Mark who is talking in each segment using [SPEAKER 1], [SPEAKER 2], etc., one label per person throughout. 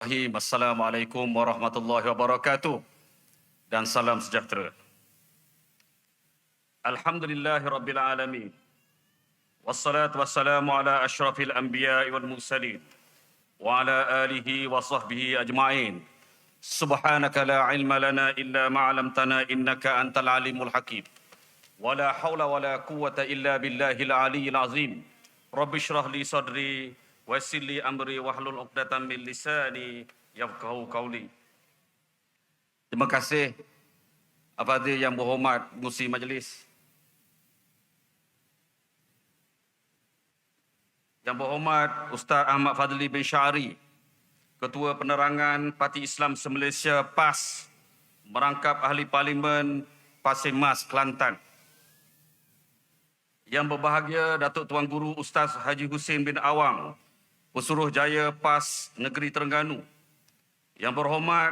[SPEAKER 1] Bismillahirrahmanirrahim. Assalamualaikum warahmatullahi wabarakatuh. Dan salam sejahtera. Alhamdulillahi rabbil alamin. Wassalatu wassalamu ala ashrafil anbiya'i wal mursalin. Wa ala alihi wa sahbihi ajma'in. Subhanaka la ilma lana illa ma'alamtana innaka antal alimul hakim. Wa la hawla wa la quwwata illa billahil aliyyil azim. Rabbi shrah li sadri wa yassir li amri wahlul 'uqdatam min lisani yafqahu qawli. Terima kasih kepada yang berhormat Musi Majlis. Yang berhormat Ustaz Ahmad Fadli bin Syari, Ketua Penerangan Parti Islam Se-Malaysia PAS, merangkap Ahli Parlimen Pasir Mas, Kelantan. Yang berbahagia Datuk Tuan Guru Ustaz Haji Hussein bin Awang, Pesuruh Jaya PAS Negeri Terengganu. Yang berhormat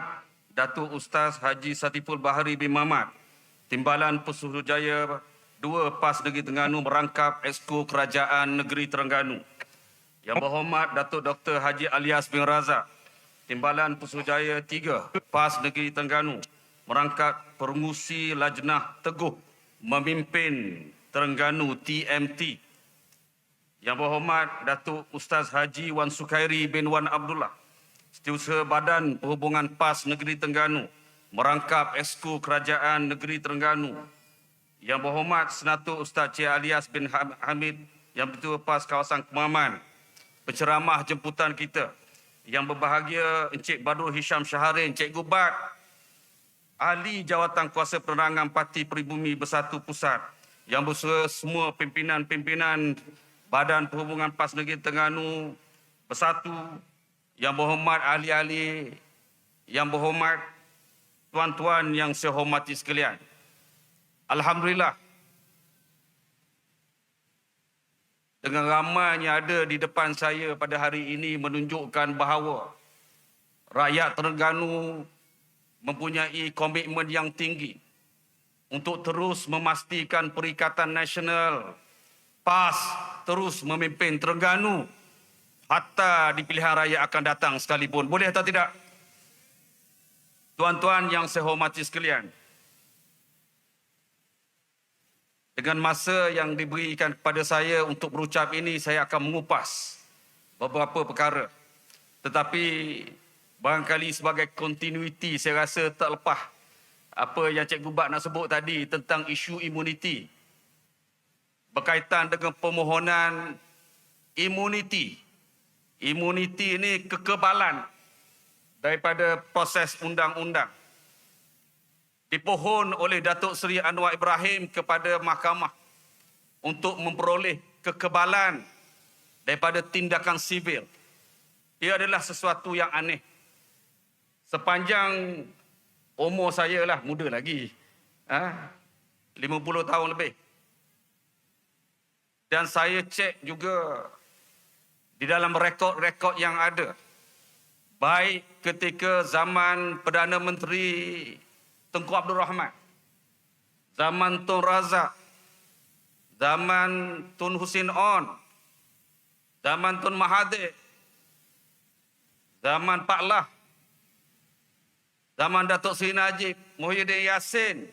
[SPEAKER 1] Datuk Ustaz Haji Satiful Bahari bin Mamat, Timbalan Pesuruh Jaya 2 PAS Negeri Terengganu merangkap Exco Kerajaan Negeri Terengganu. Yang berhormat Datuk Dr. Haji Alias bin Razak, Timbalan Pesuruh Jaya 3 PAS Negeri Terengganu merangkap Pengusi Lajnah Teguh memimpin Terengganu TMT. Yang berhormat Datuk Ustaz Haji Wan Sukairi bin Wan Abdullah, Setiausaha Badan Perhubungan PAS Negeri Terengganu, merangkap Exco Kerajaan Negeri Terengganu. Yang berhormat Senator Ustaz Cik Alias bin Hamid, yang Ketua PAS Kawasan Kemaman, penceramah jemputan kita. Yang berbahagia Encik Badrul Hisham Syaharin, Encik Gubat, Ahli Jawatan Kuasa Penerangan Parti Peribumi Bersatu Pusat, yang bersama semua pimpinan-pimpinan Badan Perhubungan PAS Negeri Terengganu Bersatu, yang berhormat ahli-ahli, yang berhormat tuan-tuan yang saya hormati sekalian. Alhamdulillah, dengan ramainya ada di depan saya pada hari ini menunjukkan bahawa rakyat Terengganu mempunyai komitmen yang tinggi untuk terus memastikan Perikatan Nasional PAS terus memimpin Terengganu hatta di pilihan raya akan datang sekalipun. Boleh atau tidak? Tuan-tuan yang saya hormati sekalian, dengan masa yang diberikan kepada saya untuk berucap ini, saya akan mengupas beberapa perkara. Tetapi barangkali sebagai continuity, saya rasa tak lepas apa yang Cikgu Bat nak sebut tadi tentang isu imuniti berkaitan dengan permohonan imuniti. Imuniti ini kekebalan daripada proses undang-undang. Dipohon oleh Datuk Seri Anwar Ibrahim kepada mahkamah untuk memperoleh kekebalan daripada tindakan sivil. Ia adalah sesuatu yang aneh. Sepanjang umur saya lah, muda lagi. Ha? 50 tahun lebih. Dan saya cek juga di dalam rekod-rekod yang ada. Baik ketika zaman Perdana Menteri Tengku Abdul Rahman, zaman Tun Razak, zaman Tun Husin On, zaman Tun Mahathir, zaman Pak Lah, zaman Datuk Seri Najib, Muhyiddin Yassin,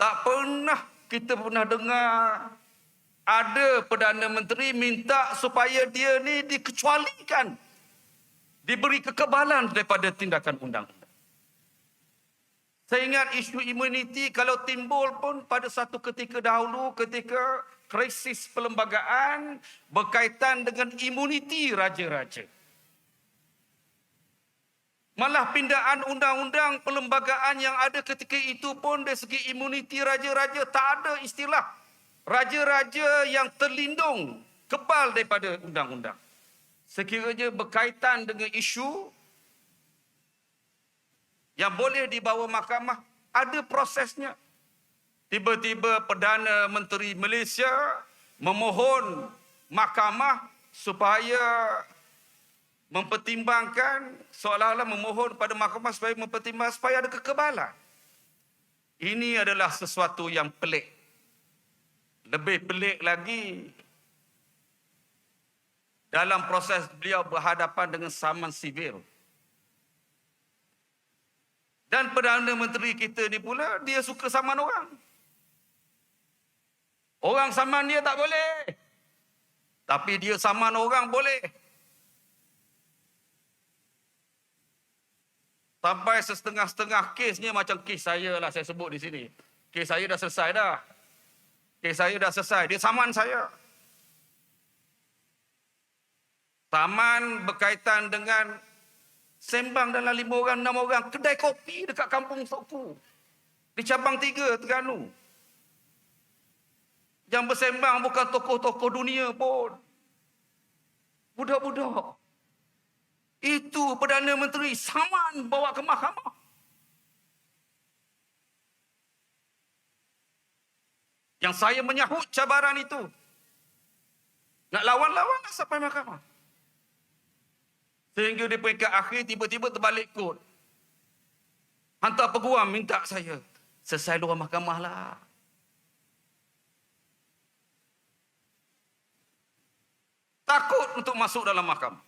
[SPEAKER 1] tak pernah kita pernah dengar ada Perdana Menteri minta supaya dia ni dikecualikan. Diberi kekebalan daripada tindakan undang-undang. Saya ingat isu imuniti kalau timbul pun pada satu ketika dahulu ketika krisis perlembagaan berkaitan dengan imuniti raja-raja. Malah pindaan undang-undang perlembagaan yang ada ketika itu pun dari segi imuniti raja-raja tak ada istilah raja-raja yang terlindung kebal daripada undang-undang. Sekiranya berkaitan dengan isu yang boleh dibawa mahkamah, ada prosesnya. Tiba-tiba Perdana Menteri Malaysia memohon mahkamah supaya mempertimbangkan seolah-olah memohon pada mahkamah supaya mempertimbangkan supaya ada kekebalan. Ini adalah sesuatu yang pelik. Lebih pelik lagi dalam proses beliau berhadapan dengan saman sivil. Dan Perdana Menteri kita ni pula, dia suka saman orang. Orang saman dia tak boleh. Tapi dia saman orang boleh. Sampai setengah-setengah kesnya macam kes saya lah saya sebut di sini. Kes saya dah selesai dah. Kes saya dah selesai. Dia saman saya. Taman berkaitan dengan Sembang dalam lima orang, enam orang. Kedai kopi dekat kampung Sokku. Di cabang tiga, Terengganu. Yang bersembang bukan tokoh-tokoh dunia pun. Budak-budak. Itu Perdana Menteri saman bawa ke mahkamah. Yang saya menyahut cabaran itu. Nak lawan-lawan sampai mahkamah. Sehingga di peringkat akhir tiba-tiba terbalik kod. Hantar peguam minta saya. Selesai luar mahkamah lah. Takut untuk masuk dalam mahkamah.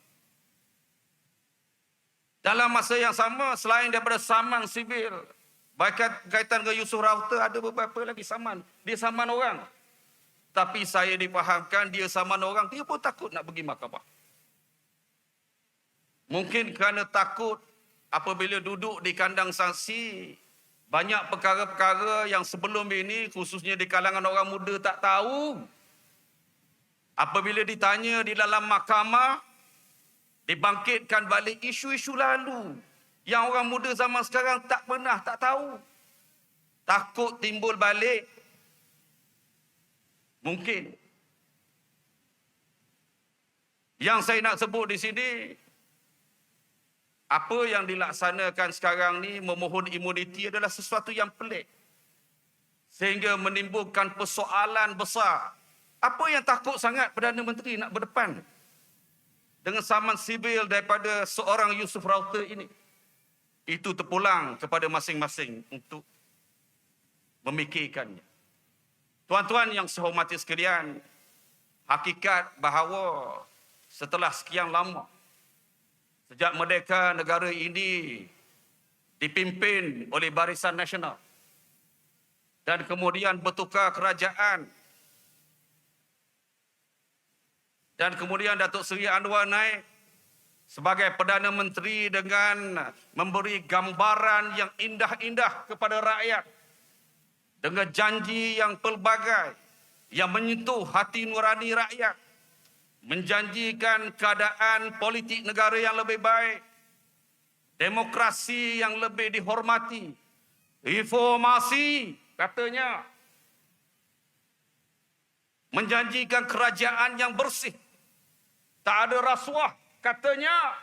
[SPEAKER 1] Dalam masa yang sama, selain daripada saman sivil, berkaitan dengan Yusuf Rauter, ada beberapa lagi saman. Dia saman orang. Tapi saya dipahamkan dia saman orang, dia pun takut nak pergi mahkamah. Mungkin kerana takut apabila duduk di kandang sanksi, banyak perkara-perkara yang sebelum ini khususnya di kalangan orang muda tak tahu. Apabila ditanya di dalam mahkamah, dibangkitkan balik isu-isu lalu yang orang muda zaman sekarang tak pernah, tak tahu. Takut timbul balik. Mungkin. Yang saya nak sebut di sini, apa yang dilaksanakan sekarang ni memohon imuniti adalah sesuatu yang pelik. Sehingga menimbulkan persoalan besar. Apa yang takut sangat Perdana Menteri nak berdepan dengan saman sivil daripada seorang Yusuf Rauter ini? Itu terpulang kepada masing-masing untuk memikirkannya. Tuan-tuan yang saya hormati sekalian, hakikat bahawa setelah sekian lama Sejak merdeka negara ini dipimpin oleh Barisan Nasional dan kemudian bertukar kerajaan dan kemudian Datuk Seri Anwar naik sebagai Perdana Menteri dengan memberi gambaran yang indah-indah kepada rakyat. Dengan janji yang pelbagai yang menyentuh hati nurani rakyat. Menjanjikan keadaan politik negara yang lebih baik, demokrasi yang lebih dihormati, reformasi katanya, menjanjikan kerajaan yang bersih, tak ada rasuah katanya,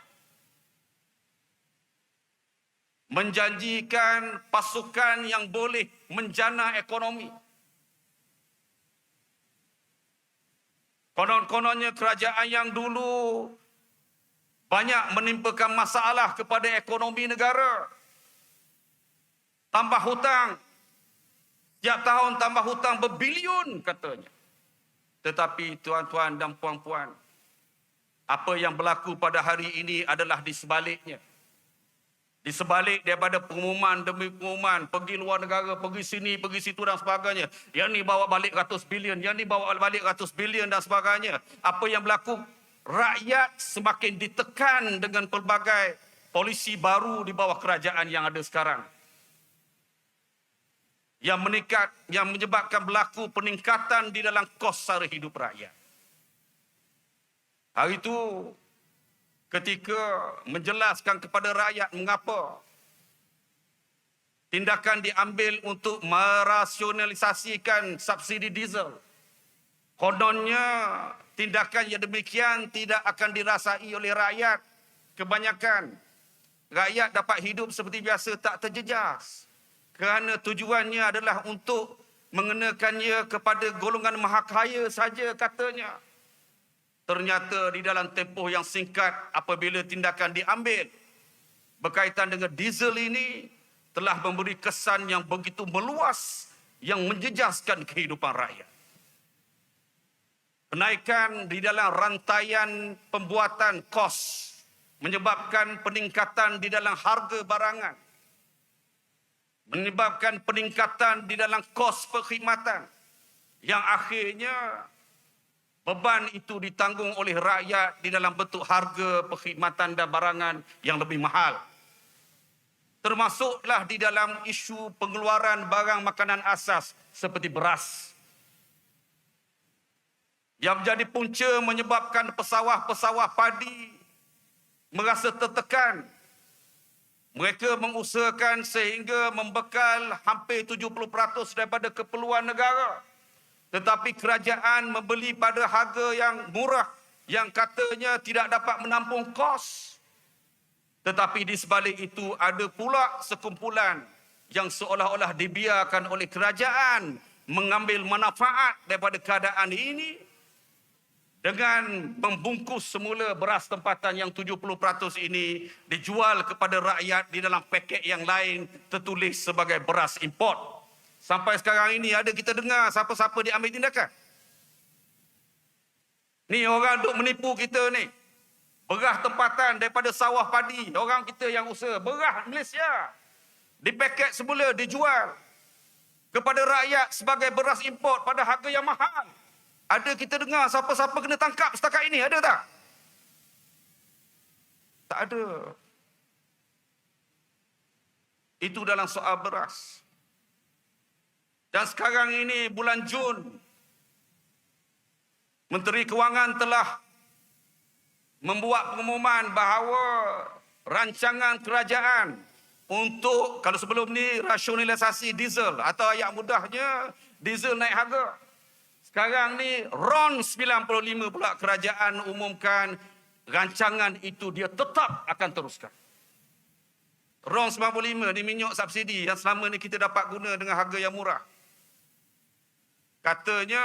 [SPEAKER 1] menjanjikan pasukan yang boleh menjana ekonomi, Konon-kononnya kerajaan yang dulu banyak menimpakan masalah kepada ekonomi negara. Tambah hutang. Setiap tahun tambah hutang berbilion katanya. Tetapi tuan-tuan dan puan-puan, apa yang berlaku pada hari ini adalah di sebaliknya. Di sebalik daripada pengumuman demi pengumuman, pergi luar negara, pergi sini, pergi situ dan sebagainya. Yang ni bawa balik ratus bilion, yang ni bawa balik ratus bilion dan sebagainya. Apa yang berlaku? Rakyat semakin ditekan dengan pelbagai polisi baru di bawah kerajaan yang ada sekarang. Yang meningkat, yang menyebabkan berlaku peningkatan di dalam kos sara hidup rakyat. Hari itu ketika menjelaskan kepada rakyat mengapa tindakan diambil untuk merasionalisasikan subsidi diesel. Kononnya tindakan yang demikian tidak akan dirasai oleh rakyat kebanyakan. Rakyat dapat hidup seperti biasa tak terjejas. Kerana tujuannya adalah untuk mengenakannya kepada golongan maha kaya saja katanya. Ternyata di dalam tempoh yang singkat apabila tindakan diambil berkaitan dengan diesel ini telah memberi kesan yang begitu meluas yang menjejaskan kehidupan rakyat. Kenaikan di dalam rantaian pembuatan kos menyebabkan peningkatan di dalam harga barangan menyebabkan peningkatan di dalam kos perkhidmatan yang akhirnya beban itu ditanggung oleh rakyat di dalam bentuk harga perkhidmatan dan barangan yang lebih mahal. Termasuklah di dalam isu pengeluaran barang makanan asas seperti beras. Yang menjadi punca menyebabkan pesawah-pesawah padi merasa tertekan. Mereka mengusahakan sehingga membekal hampir 70% daripada keperluan negara. Tetapi kerajaan membeli pada harga yang murah yang katanya tidak dapat menampung kos. Tetapi di sebalik itu ada pula sekumpulan yang seolah-olah dibiarkan oleh kerajaan mengambil manfaat daripada keadaan ini dengan membungkus semula beras tempatan yang 70% ini dijual kepada rakyat di dalam paket yang lain tertulis sebagai beras import. Sampai sekarang ini ada kita dengar siapa-siapa diambil tindakan. Ni orang duk menipu kita ni. Berah tempatan daripada sawah padi. Orang kita yang usaha. Berah Malaysia. Dipaket semula, dijual. Kepada rakyat sebagai beras import pada harga yang mahal. Ada kita dengar siapa-siapa kena tangkap setakat ini. Ada tak? Tak ada. Itu dalam soal beras. Dan sekarang ini bulan Jun, Menteri Kewangan telah membuat pengumuman bahawa rancangan kerajaan untuk kalau sebelum ni rasionalisasi diesel atau ayat mudahnya diesel naik harga. Sekarang ni RON 95 pula kerajaan umumkan rancangan itu dia tetap akan teruskan. RON 95 ni minyak subsidi yang selama ni kita dapat guna dengan harga yang murah. Katanya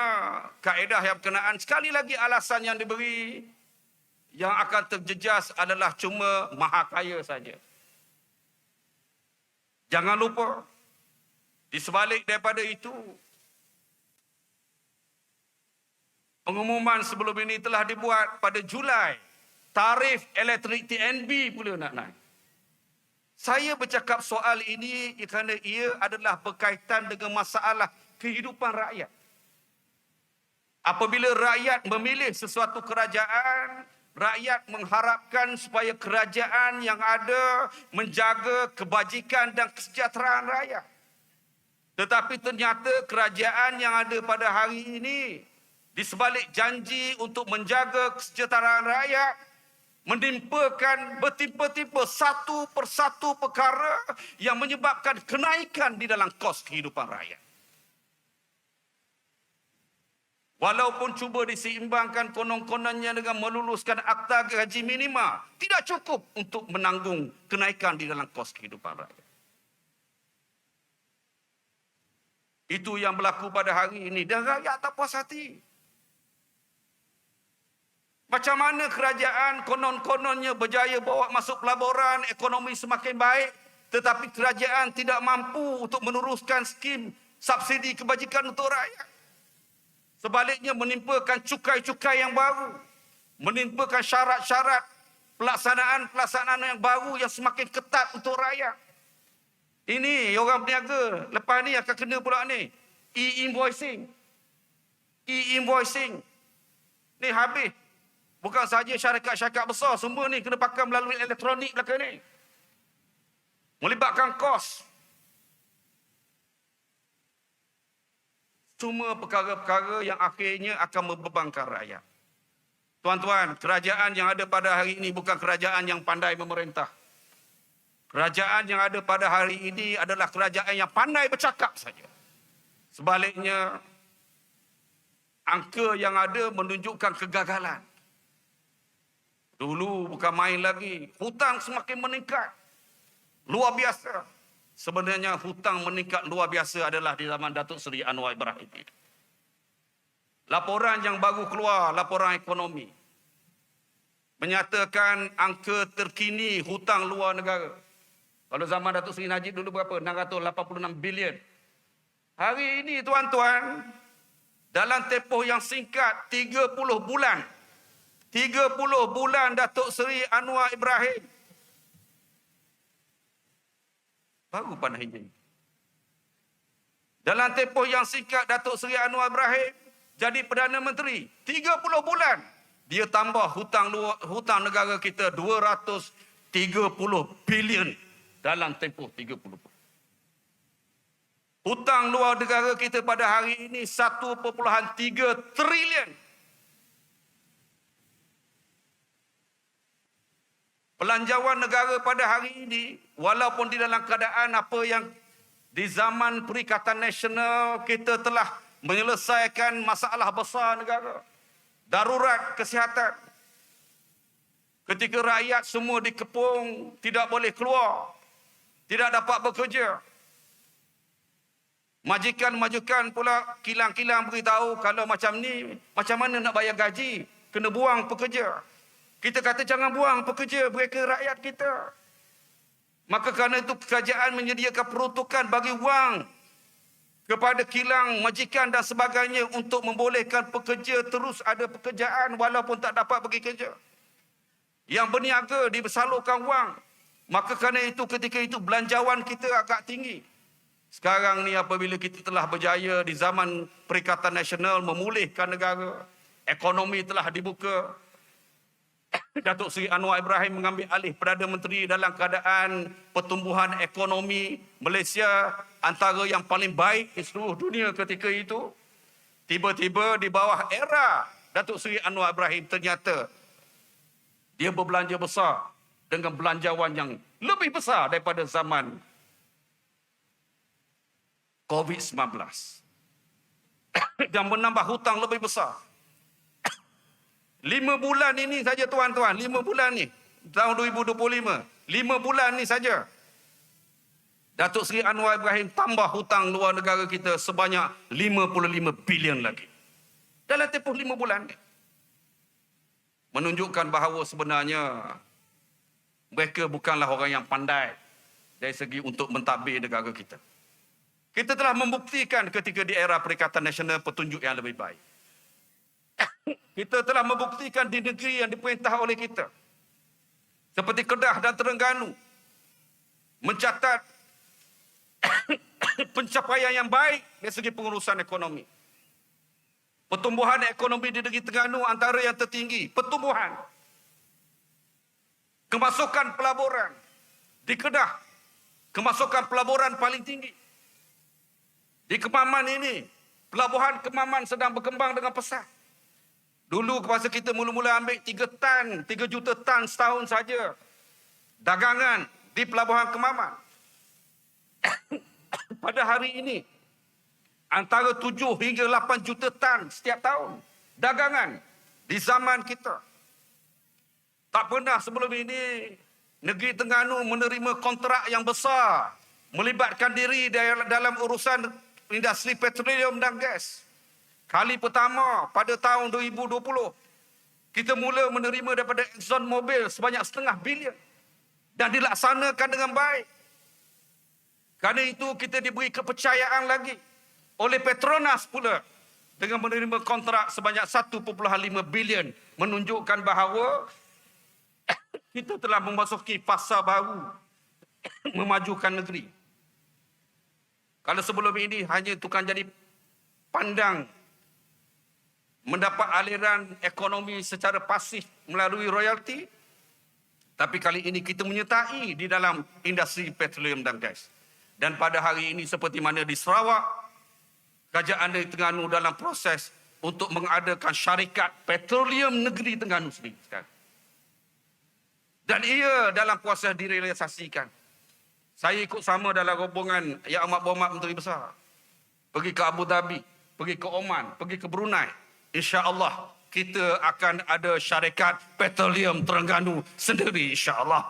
[SPEAKER 1] kaedah yang berkenaan sekali lagi alasan yang diberi yang akan terjejas adalah cuma maha kaya saja. Jangan lupa di sebalik daripada itu pengumuman sebelum ini telah dibuat pada Julai tarif elektrik TNB pula nak naik. Saya bercakap soal ini kerana ia adalah berkaitan dengan masalah kehidupan rakyat. Apabila rakyat memilih sesuatu kerajaan, rakyat mengharapkan supaya kerajaan yang ada menjaga kebajikan dan kesejahteraan rakyat. Tetapi ternyata kerajaan yang ada pada hari ini di sebalik janji untuk menjaga kesejahteraan rakyat menimpakan bertimpa-timpa satu persatu perkara yang menyebabkan kenaikan di dalam kos kehidupan rakyat. Walaupun cuba diseimbangkan konon-kononnya dengan meluluskan akta gaji minima, tidak cukup untuk menanggung kenaikan di dalam kos kehidupan rakyat. Itu yang berlaku pada hari ini dan rakyat tak puas hati. Macam mana kerajaan konon-kononnya berjaya bawa masuk pelaburan, ekonomi semakin baik, tetapi kerajaan tidak mampu untuk meneruskan skim subsidi kebajikan untuk rakyat. Sebaliknya menimpakan cukai-cukai yang baru. Menimpakan syarat-syarat pelaksanaan-pelaksanaan yang baru yang semakin ketat untuk rakyat. Ini orang berniaga. Lepas ni akan kena pula ni. E-invoicing. E-invoicing. Ni habis. Bukan saja syarikat-syarikat besar. Semua ni kena pakai melalui elektronik belakang ni. Melibatkan kos. Cuma perkara-perkara yang akhirnya akan membebankan rakyat. Tuan-tuan, kerajaan yang ada pada hari ini bukan kerajaan yang pandai memerintah. Kerajaan yang ada pada hari ini adalah kerajaan yang pandai bercakap saja. Sebaliknya, angka yang ada menunjukkan kegagalan. Dulu bukan main lagi. Hutang semakin meningkat. Luar biasa sebenarnya hutang meningkat luar biasa adalah di zaman Datuk Seri Anwar Ibrahim. Laporan yang baru keluar, laporan ekonomi, menyatakan angka terkini hutang luar negara. Kalau zaman Datuk Seri Najib dulu berapa? 686 bilion. Hari ini tuan-tuan, dalam tempoh yang singkat 30 bulan, 30 bulan Datuk Seri Anwar Ibrahim Baru pandai ini. Dalam tempoh yang singkat Datuk Seri Anwar Ibrahim jadi Perdana Menteri 30 bulan dia tambah hutang luar, hutang negara kita 230 bilion dalam tempoh 30 bulan. Hutang luar negara kita pada hari ini 1.3 trilion. Pelanjawan negara pada hari ini walaupun di dalam keadaan apa yang di zaman Perikatan Nasional kita telah menyelesaikan masalah besar negara. Darurat kesihatan. Ketika rakyat semua dikepung, tidak boleh keluar. Tidak dapat bekerja. Majikan-majikan pula kilang-kilang beritahu kalau macam ni, macam mana nak bayar gaji? Kena buang pekerja. Kita kata jangan buang pekerja mereka rakyat kita. Maka kerana itu kerajaan menyediakan peruntukan bagi wang kepada kilang, majikan dan sebagainya untuk membolehkan pekerja terus ada pekerjaan walaupun tak dapat pergi kerja. Yang berniaga disalurkan wang. Maka kerana itu ketika itu belanjawan kita agak tinggi. Sekarang ni apabila kita telah berjaya di zaman Perikatan Nasional memulihkan negara, ekonomi telah dibuka, Datuk Seri Anwar Ibrahim mengambil alih Perdana Menteri dalam keadaan pertumbuhan ekonomi Malaysia antara yang paling baik di seluruh dunia ketika itu. Tiba-tiba di bawah era Datuk Seri Anwar Ibrahim ternyata dia berbelanja besar dengan belanjawan yang lebih besar daripada zaman COVID-19. Dan menambah hutang lebih besar. Lima bulan ini saja tuan-tuan, lima bulan ni. Tahun 2025. Lima bulan ni saja. Datuk Seri Anwar Ibrahim tambah hutang luar negara kita sebanyak 55 bilion lagi. Dalam tempoh lima bulan ni. Menunjukkan bahawa sebenarnya mereka bukanlah orang yang pandai dari segi untuk mentadbir negara kita. Kita telah membuktikan ketika di era Perikatan Nasional petunjuk yang lebih baik. Kita telah membuktikan di negeri yang diperintah oleh kita. Seperti Kedah dan Terengganu. Mencatat pencapaian yang baik dari segi pengurusan ekonomi. Pertumbuhan ekonomi di negeri Terengganu antara yang tertinggi. Pertumbuhan. Kemasukan pelaburan. Di Kedah. Kemasukan pelaburan paling tinggi. Di Kemaman ini, pelabuhan Kemaman sedang berkembang dengan pesat. Dulu masa kita mula-mula ambil 3 tan, 3 juta tan setahun saja. Dagangan di pelabuhan Kemaman. Pada hari ini, antara 7 hingga 8 juta tan setiap tahun. Dagangan di zaman kita. Tak pernah sebelum ini negeri Tengganu menerima kontrak yang besar melibatkan diri dalam urusan industri petroleum dan gas. Kali pertama pada tahun 2020, kita mula menerima daripada Exxon Mobil sebanyak setengah bilion. Dan dilaksanakan dengan baik. Kerana itu kita diberi kepercayaan lagi oleh Petronas pula dengan menerima kontrak sebanyak 1.5 bilion menunjukkan bahawa kita telah memasuki fasa baru memajukan negeri. Kalau sebelum ini hanya tukang jadi pandang mendapat aliran ekonomi secara pasif melalui royalti. Tapi kali ini kita menyertai di dalam industri petroleum dan gas. Dan pada hari ini seperti mana di Sarawak, Kerajaan Negeri Terengganu dalam proses untuk mengadakan syarikat petroleum negeri Terengganu sendiri sekarang. Dan ia dalam proses direalisasikan. Saya ikut sama dalam rombongan Yang Amat Berhormat Menteri Besar. Pergi ke Abu Dhabi, pergi ke Oman, pergi ke Brunei, insya-Allah kita akan ada syarikat petroleum Terengganu sendiri insya-Allah.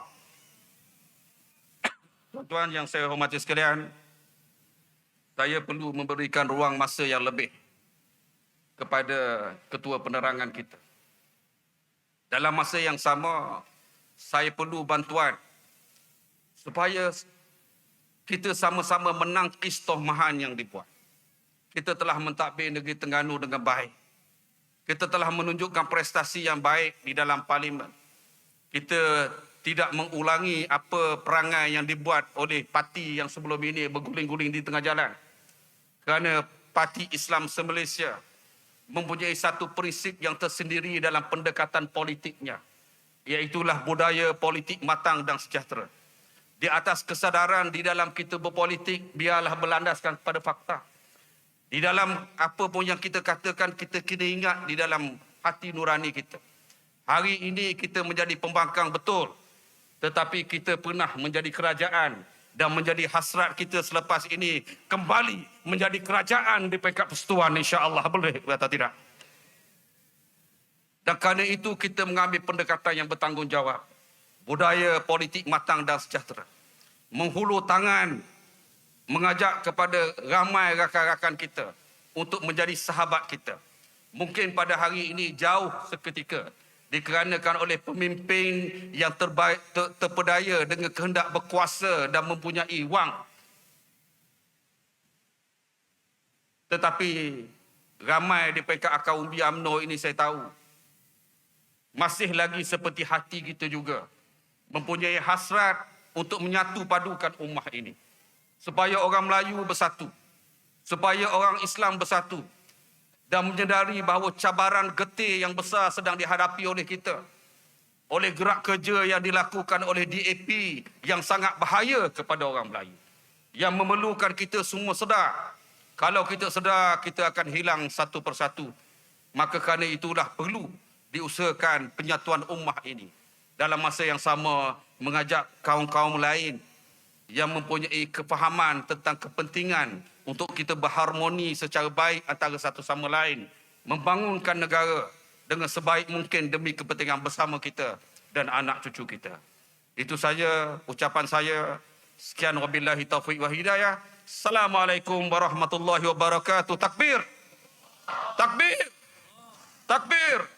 [SPEAKER 1] Tuan-tuan yang saya hormati sekalian, saya perlu memberikan ruang masa yang lebih kepada ketua penerangan kita. Dalam masa yang sama, saya perlu bantuan supaya kita sama-sama menangkis tohmahan yang dibuat. Kita telah mentadbir negeri Terengganu dengan baik kita telah menunjukkan prestasi yang baik di dalam parlimen. Kita tidak mengulangi apa perangai yang dibuat oleh parti yang sebelum ini berguling-guling di tengah jalan. kerana Parti Islam se-Malaysia mempunyai satu prinsip yang tersendiri dalam pendekatan politiknya iaitulah budaya politik matang dan sejahtera. Di atas kesadaran di dalam kita berpolitik biarlah berlandaskan pada fakta. Di dalam apa pun yang kita katakan kita kena ingat di dalam hati nurani kita. Hari ini kita menjadi pembangkang betul tetapi kita pernah menjadi kerajaan dan menjadi hasrat kita selepas ini kembali menjadi kerajaan di peringkat persatuan insya-Allah. Boleh atau tidak? Dan kerana itu kita mengambil pendekatan yang bertanggungjawab. Budaya politik matang dan sejahtera. Menghulur tangan mengajak kepada ramai rakan-rakan kita untuk menjadi sahabat kita. Mungkin pada hari ini jauh seketika dikeranakan oleh pemimpin yang terbaik ter, terpedaya dengan kehendak berkuasa dan mempunyai wang. Tetapi ramai di peringkat akar umbi UMNO ini saya tahu masih lagi seperti hati kita juga mempunyai hasrat untuk menyatu padukan ummah ini supaya orang Melayu bersatu. Supaya orang Islam bersatu. Dan menyedari bahawa cabaran getih yang besar sedang dihadapi oleh kita. Oleh gerak kerja yang dilakukan oleh DAP yang sangat bahaya kepada orang Melayu. Yang memerlukan kita semua sedar. Kalau kita sedar kita akan hilang satu persatu. Maka kerana itulah perlu diusahakan penyatuan ummah ini. Dalam masa yang sama mengajak kaum-kaum lain yang mempunyai kefahaman tentang kepentingan untuk kita berharmoni secara baik antara satu sama lain membangunkan negara dengan sebaik mungkin demi kepentingan bersama kita dan anak cucu kita. Itu saja ucapan saya. Sekian wabillahi taufiq wa hidayah. Assalamualaikum warahmatullahi wabarakatuh. Takbir. Takbir. Takbir. Takbir.